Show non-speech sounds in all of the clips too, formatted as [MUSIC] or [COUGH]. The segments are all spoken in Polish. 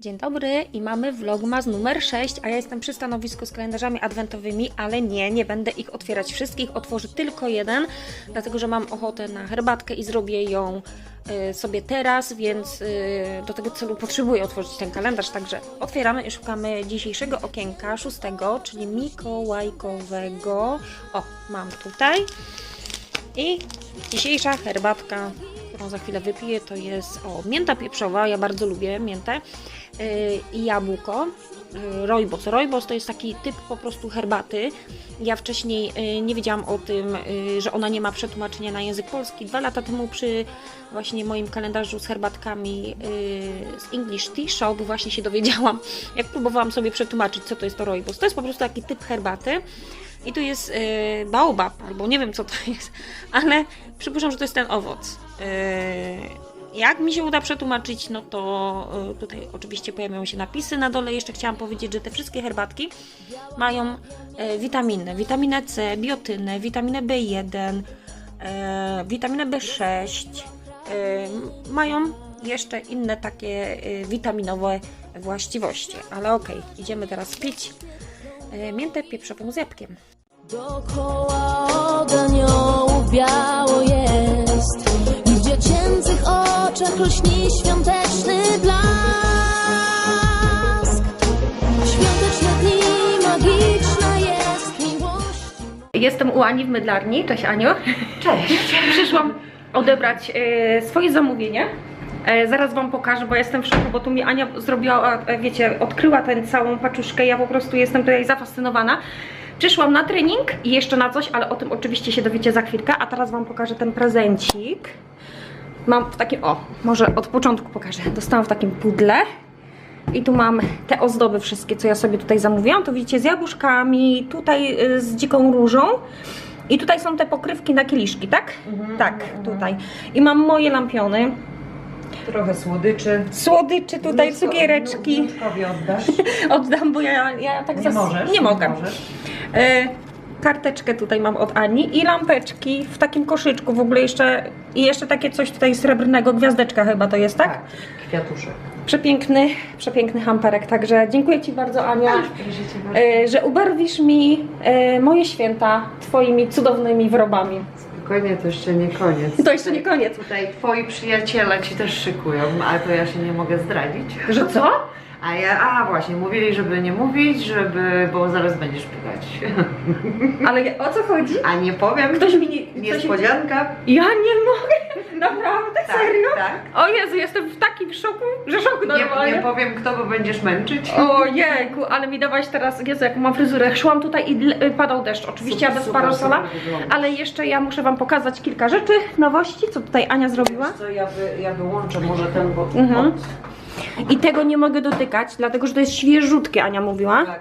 Dzień dobry i mamy vlogmas numer 6, a ja jestem przy stanowisku z kalendarzami adwentowymi, ale nie, nie będę ich otwierać wszystkich, otworzę tylko jeden, dlatego że mam ochotę na herbatkę i zrobię ją y, sobie teraz, więc y, do tego celu potrzebuję otworzyć ten kalendarz, także otwieramy i szukamy dzisiejszego okienka, szóstego, czyli mikołajkowego. O, mam tutaj. I dzisiejsza herbatka, którą za chwilę wypiję, to jest o, mięta pieprzowa, ja bardzo lubię miętę i jabłko. Yy, Rooibos. Rooibos to jest taki typ po prostu herbaty. Ja wcześniej yy, nie wiedziałam o tym, że ona nie ma przetłumaczenia na język polski. Dwa lata temu przy właśnie moim kalendarzu z herbatkami z English Tea Shop właśnie się dowiedziałam, [LAUGHS] jak próbowałam sobie przetłumaczyć, co to jest to rooibos. To jest po prostu taki typ herbaty. I tu jest y, baobab, albo nie wiem co to [LAUGHS] jest, ale przypuszczam, że to jest ten owoc. Jak mi się uda przetłumaczyć, no to y, tutaj oczywiście pojawią się napisy na dole. Jeszcze chciałam powiedzieć, że te wszystkie herbatki mają y, witaminy. Witaminę C, biotynę, witaminę B1, y, witaminę B6. Y, mają jeszcze inne takie witaminowe właściwości. Ale okej, idziemy teraz pić miętę pieprzową z jabłkiem. Dookoła od aniołów biało jest oczach rośnie świąteczny blask Świąteczne dni, magiczna jest miłość Jestem u Ani w Mydlarni. Cześć Aniu. Cześć. [LAUGHS] Przyszłam odebrać e, swoje zamówienie. E, zaraz Wam pokażę, bo jestem w szoku, bo tu mi Ania zrobiła, e, wiecie, odkryła tę całą paczuszkę. Ja po prostu jestem tutaj zafascynowana. Przyszłam na trening i jeszcze na coś, ale o tym oczywiście się dowiecie za chwilkę. A teraz Wam pokażę ten prezencik. Mam w takim, o, może od początku pokażę. Dostałam w takim pudle. I tu mam te ozdoby wszystkie, co ja sobie tutaj zamówiłam. To widzicie z jabłuszkami, tutaj y, z dziką różą. I tutaj są te pokrywki na kieliszki, tak? tak, tutaj. I mam moje lampiony. Trochę słodyczy. Słodyczy tutaj, cukiereczki. Wnuczkowi oddasz? [LAUGHS] Oddam, bo ja, ja tak Nie możesz. Nie mogę. możesz. E, karteczkę tutaj mam od Ani i lampeczki w takim koszyczku. W ogóle jeszcze i jeszcze takie coś tutaj srebrnego, gwiazdeczka chyba to jest, tak? Kwiatuszek. Przepiękny, przepiękny hamperek. Także dziękuję Ci bardzo, Ania. Bardzo. e, że ubarwisz mi e, moje święta Twoimi cudownymi wyrobami. Spokojnie, to jeszcze nie koniec. To jeszcze nie koniec. Tutaj twoi przyjaciele ci też szykują, ale to ja się nie mogę zdradzić. Że co? A ja, a właśnie, mówili, żeby nie mówić, żeby, bo zaraz będziesz pytać. [LAUGHS] Ale o co chodzi? A nie powiem. Ktoś mi nie... Ktoś... Niespodzianka. Ja nie mogę! [LAUGHS] Naprawdę? Tak, Serio? tak. O Jezu, jestem w takim szoku, że szok Nie, normalnie. nie powiem kto, bo będziesz męczyć. Ojejku, ale mi dawaś teraz, Jezu, jaką mam fryzurę. Szłam tutaj i dl- padał deszcz, oczywiście ja Super, bez super, parasola, super wyglądasz. ale jeszcze ja muszę Wam pokazać kilka rzeczy, nowości, co tutaj Ania zrobiła. Co ja, wy, ja wyłączę może ten, bo... Mhm. I tego nie mogę dotykać, dlatego że to jest świeżutkie, Ania mówiła. tak.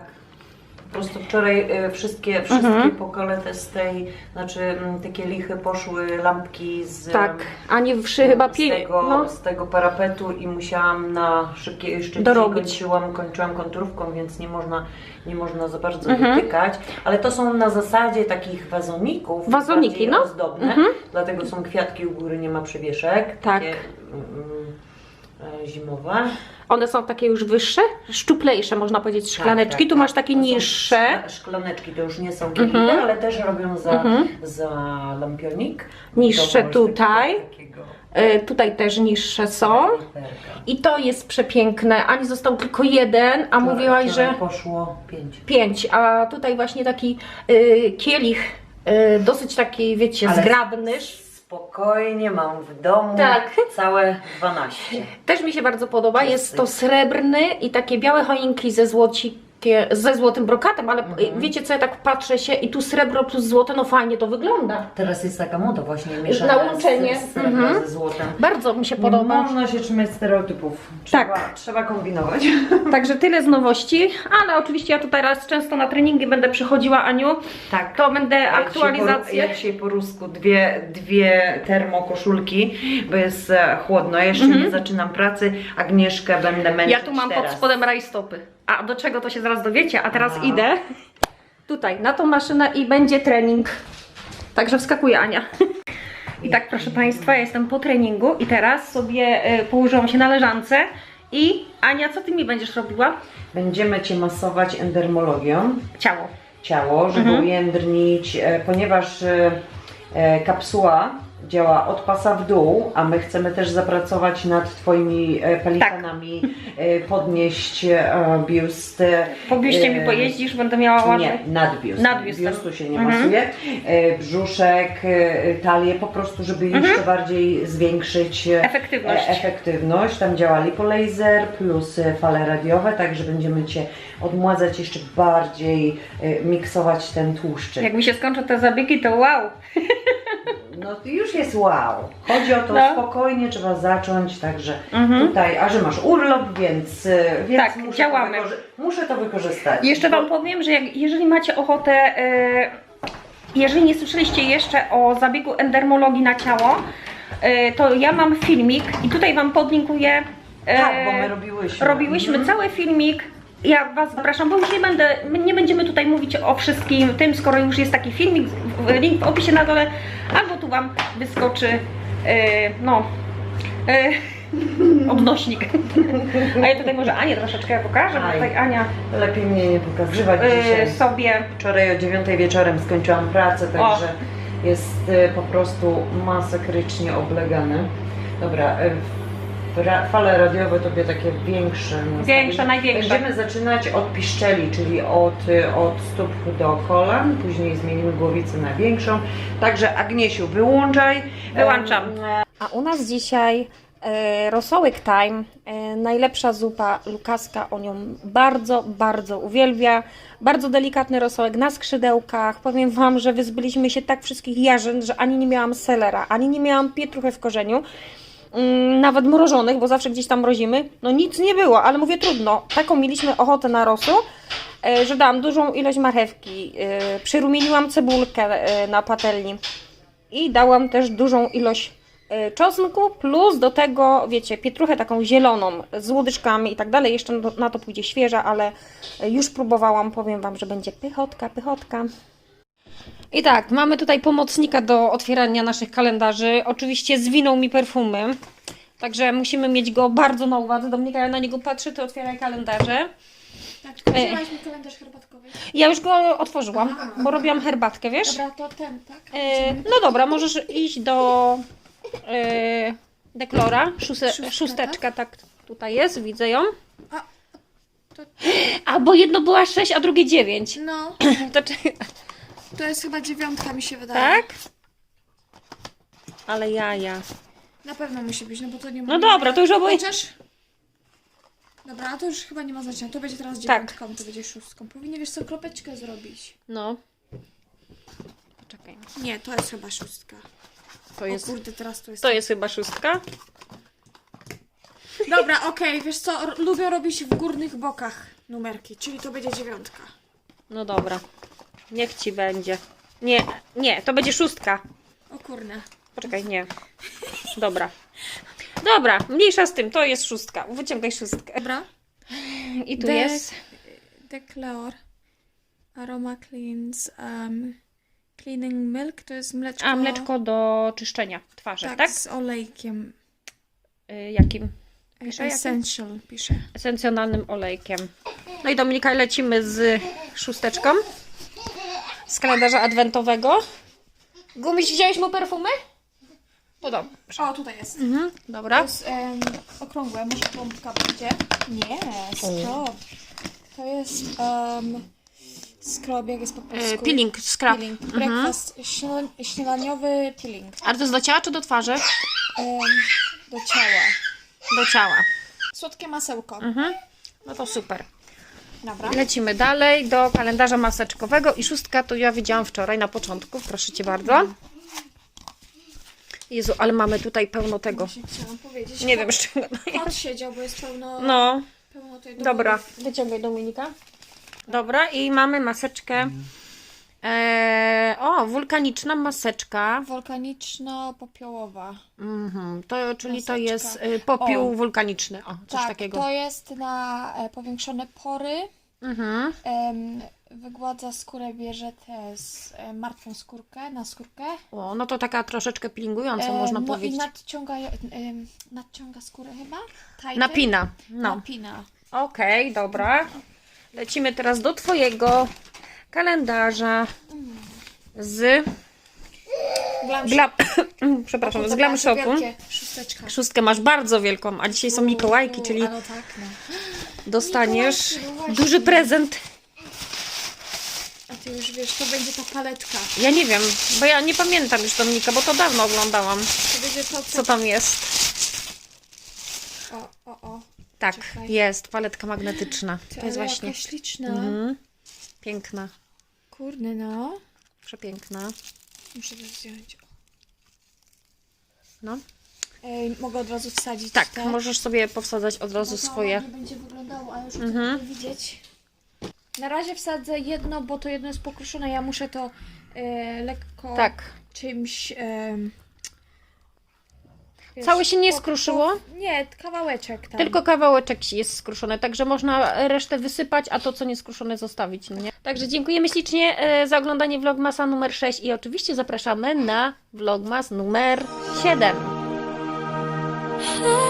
Po prostu wczoraj e, wszystkie, wszystkie Mhm. z tej, znaczy m, te kielichy poszły lampki z... Tak, Ani wszy chyba z pie... tego, no. z tego parapetu i musiałam na szybkie, jeszcze Dorobić. dzisiaj kończyłam, kończyłam konturówką, więc nie można, nie można za bardzo Mhm. dotykać, ale to są na zasadzie takich wazoników, Wazoniki, bardziej no. ozdobne, Mhm. dlatego są kwiatki u góry, nie ma przywieszek, Tak. takie mm, e, zimowe. One są takie już wyższe, szczuplejsze można powiedzieć, szklaneczki. Tak, tak, tu masz tak. takie To niższe. szkla- Szklaneczki to już nie są kielichy, Mhm. ale też robią za, Mhm. za lampionik. Niższe tutaj. takiego- Y, tutaj też niższe są. I to jest przepiękne. Ani został tylko jeden, a Wczoraj- mówiłaś, że poszło pięć. pięć. A tutaj właśnie taki y, kielich, y, dosyć taki, wiecie, Ale- zgrabny. Spokojnie mam w domu Tak. całe 12. Też mi się bardzo podoba. Jest to srebrny i takie białe choinki ze złocikiem. Ze złotym brokatem, ale Mhm. wiecie co, ja tak patrzę się i tu srebro plus złote, no fajnie to wygląda. Teraz jest taka moda właśnie mieszana Na łączenie. z, z Mhm. ze złotem. Bardzo mi się Nie podoba. można się trzymać stereotypów. Tak. Trzeba, trzeba kombinować. [LAUGHS] Także tyle z nowości, ale oczywiście ja tutaj raz często na treningi będę przychodziła, Aniu. Tak. To będę aktualizację. Po, jak się po rusku dwie, dwie termokoszulki, bo jest e, chłodno. Ja jeszcze nie zaczynam pracy. Agnieszkę będę męczyć Mhm. Ja tu mam teraz. pod spodem rajstopy. A do czego to się zaraz dowiecie? A teraz No. idę tutaj na tą maszynę i będzie trening. Także wskakuje Ania. I tak proszę Państwa, ja jestem po treningu i teraz sobie e, położyłam się na leżance i Ania, co ty mi będziesz robiła? Będziemy Cię masować endermologią. Ciało. ciało, żeby Mhm. ujędrnić, e, ponieważ e, e, kapsuła działa od pasa w dół, a my chcemy też zapracować nad Twoimi e, pelikanami, e, podnieść e, biust. Po biuście mi pojeździsz, będę miała ładny... Nie, nad biust. Nad biustem. Biustu się nie Mhm. masuje. E, brzuszek, talię, po prostu, żeby jeszcze bardziej zwiększyć Mhm. Efektywność. efektywność. Tam działa lipolaser plus fale radiowe, także będziemy Cię odmładzać jeszcze bardziej, miksować ten tłuszczyk. Jak mi się skończą te zabiegi, to wow. No to już jest wow. Chodzi o to No. spokojnie, trzeba zacząć, także Mhm. tutaj, a że masz urlop, więc, e, więc Tak, muszę, działamy. To muszę to wykorzystać. Jeszcze Bo- Wam powiem, że jak, jeżeli macie ochotę, e, jeżeli nie słyszeliście jeszcze o zabiegu endermologii na ciało, e, to ja mam filmik i tutaj Wam podlinkuję. e, Tak, bo my robiłyśmy. Robiłyśmy Mhm. cały filmik. Ja Was zapraszam, bo już nie będę, nie będziemy tutaj mówić o wszystkim tym, skoro już jest taki filmik, link w opisie na dole, albo tu Wam wyskoczy, e, no, e, [LAUGHS] odnośnik. A ja tutaj może Anię troszeczkę pokażę, bo Aj. tutaj Ania Lepiej mnie nie pokazywać e, dzisiaj. sobie Wczoraj o 9 wieczorem skończyłam pracę, także jest e, po prostu masakrycznie oblegany. Dobra, e, ra, fale radiowe tobie takie większe. Większe, największe. Będziemy zaczynać od piszczeli, czyli od, e, od stóp do kolan, później zmienimy głowicę na większą. Także Agniesiu, wyłączaj. Wyłączam. A u nas dzisiaj e, rosołek time, e, najlepsza zupa Lukaska, on ją bardzo, bardzo uwielbia. Bardzo delikatny rosołek na skrzydełkach. Powiem Wam, że wyzbyliśmy się tak wszystkich jarzyn, że ani nie miałam selera, ani nie miałam pietruchy w korzeniu. Mm, Nawet mrożonych, bo zawsze gdzieś tam mrozimy. No nic nie było, ale mówię trudno. Taką mieliśmy ochotę na rosół, e, że dałam dużą ilość marchewki. e, Przyrumieniłam cebulkę e, na patelni i dałam też dużą ilość czosnku, plus do tego, wiecie, pietruchę taką zieloną z łodyżkami i tak dalej. Jeszcze na to, pójdzie świeża, ale już próbowałam, powiem Wam, że będzie pychotka, pychotka. I tak, mamy tutaj pomocnika do otwierania naszych kalendarzy. Oczywiście zwinął mi perfumy, także musimy mieć go bardzo na uwadze. Dominika, ja na niego patrzę, ty otwieraj kalendarze. Tak, wzięłaś mi kalendarz herbatkowy. Ja już go otworzyłam, bo robiłam herbatkę, wiesz? Dobra, to ten, tak? E, no dobra, możesz iść do e, deklora. Szóstka, szósteczka, tak? tutaj jest, widzę ją. A, to- A, bo jedno była 6, a drugie 9. No, [CLEARS THROAT] To czy... to jest chyba dziewiątka mi się wydaje. Tak? Ale jaja. Na pewno musi być, no bo to nie No dobra, to już oboje... Chociaż... Dobra, a to już chyba nie ma znaczenia. To będzie teraz Tak. dziewiątką, to będzie szóstką. Powinien, wiesz co, kropeczkę zrobić. No. Poczekaj. Nie, to jest chyba szóstka. To O jest, kurde, teraz to jest... to jest chyba szóstka. Dobra, [LAUGHS] okej, wiesz co, r- lubię robić w górnych bokach numerki, czyli to będzie dziewiątka. No dobra. Niech ci będzie. Nie, nie, to będzie szóstka. O kurde. Poczekaj, nie. Dobra. Dobra, mniejsza z tym, to jest szóstka. Wyciągaj szóstkę. Dobra. I tu Dek- jest. Declare Aroma Cleans um, Cleaning Milk to jest mleczko. A, mleczko do czyszczenia twarzy, tak, tak? z olejkiem. Y, Jakim? Pisze jakim? Essential pisze. Esencjonalnym olejkiem. No i Dominika, lecimy z szósteczką. Z kalendarza adwentowego. Gumiś, wziąłeś mu perfumy? No dobrze. O, tutaj jest. Mhm, To dobra. jest em, okrągłe, może pompka będzie? Nie, scrub. To jest um, scrub, jak jest po Y, polsku. peeling, scrub. Peeling. Mhm. Breakfast, śniad- śniadaniowy peeling. Ale to jest do ciała czy do twarzy? Em, do ciała. Do ciała. Słodkie masełko. Mhm. No to super. Dobra. Lecimy dalej do kalendarza maseczkowego i szóstka to ja widziałam wczoraj na początku, proszę Cię bardzo. Jezu, ale mamy tutaj pełno tego. Właśnie chciałam powiedzieć. Nie wiem z czego. Kot siedział, bo jest pełno, No, pełno tej dobra. Wyciągaj Dominika. Dobra, i mamy maseczkę. Eee, o, wulkaniczna maseczka. Wolkaniczno-popiołowa. Mhm, to, czyli to Maseczka. jest y, popiół O. wulkaniczny. O, coś tak, takiego. to jest na e, powiększone pory, Mhm. em, wygładza skórę, bierze tę z e, martwą skórkę na skórkę. O, no to taka troszeczkę pilingująca, E, można no powiedzieć. i nadciąga, e, nadciąga skórę chyba? Tighten? Napina. No. Napina. Okej, dobra. Lecimy teraz do Twojego kalendarza z Glam. [COUGHS] Przepraszam, z Glam Shopu. Szósteczka. Szóstkę masz bardzo wielką, a dzisiaj są Mikołajki, czyli no tak, no. dostaniesz Mikołajki, no duży prezent. A ty już wiesz, to będzie ta paletka. Ja nie wiem, bo ja nie pamiętam już Dominika, bo to dawno oglądałam, To co tam jest. O, o, o. Tak, Czekaj. jest, paletka magnetyczna. Ty, To jest właśnie śliczna. mhm. Piękna, Kurde, no. przepiękna. Muszę to zdjąć. No. Ej, mogę od razu wsadzić Tak, te? możesz sobie powsadzać od razu swoje. ładnie będzie wyglądało, ale już Mhm. widzieć. Na razie wsadzę jedno, bo to jedno jest pokruszone. Ja muszę to e, lekko Tak. czymś. Wiesz, Całe się nie po- skruszyło? po- Nie, kawałeczek tam. Tylko kawałeczek jest skruszony, także można resztę wysypać, a to co nie skruszone zostawić. no Nie? Także dziękujemy ślicznie e, za oglądanie vlogmasa numer 6 i oczywiście zapraszamy na vlogmas numer 7. Hey,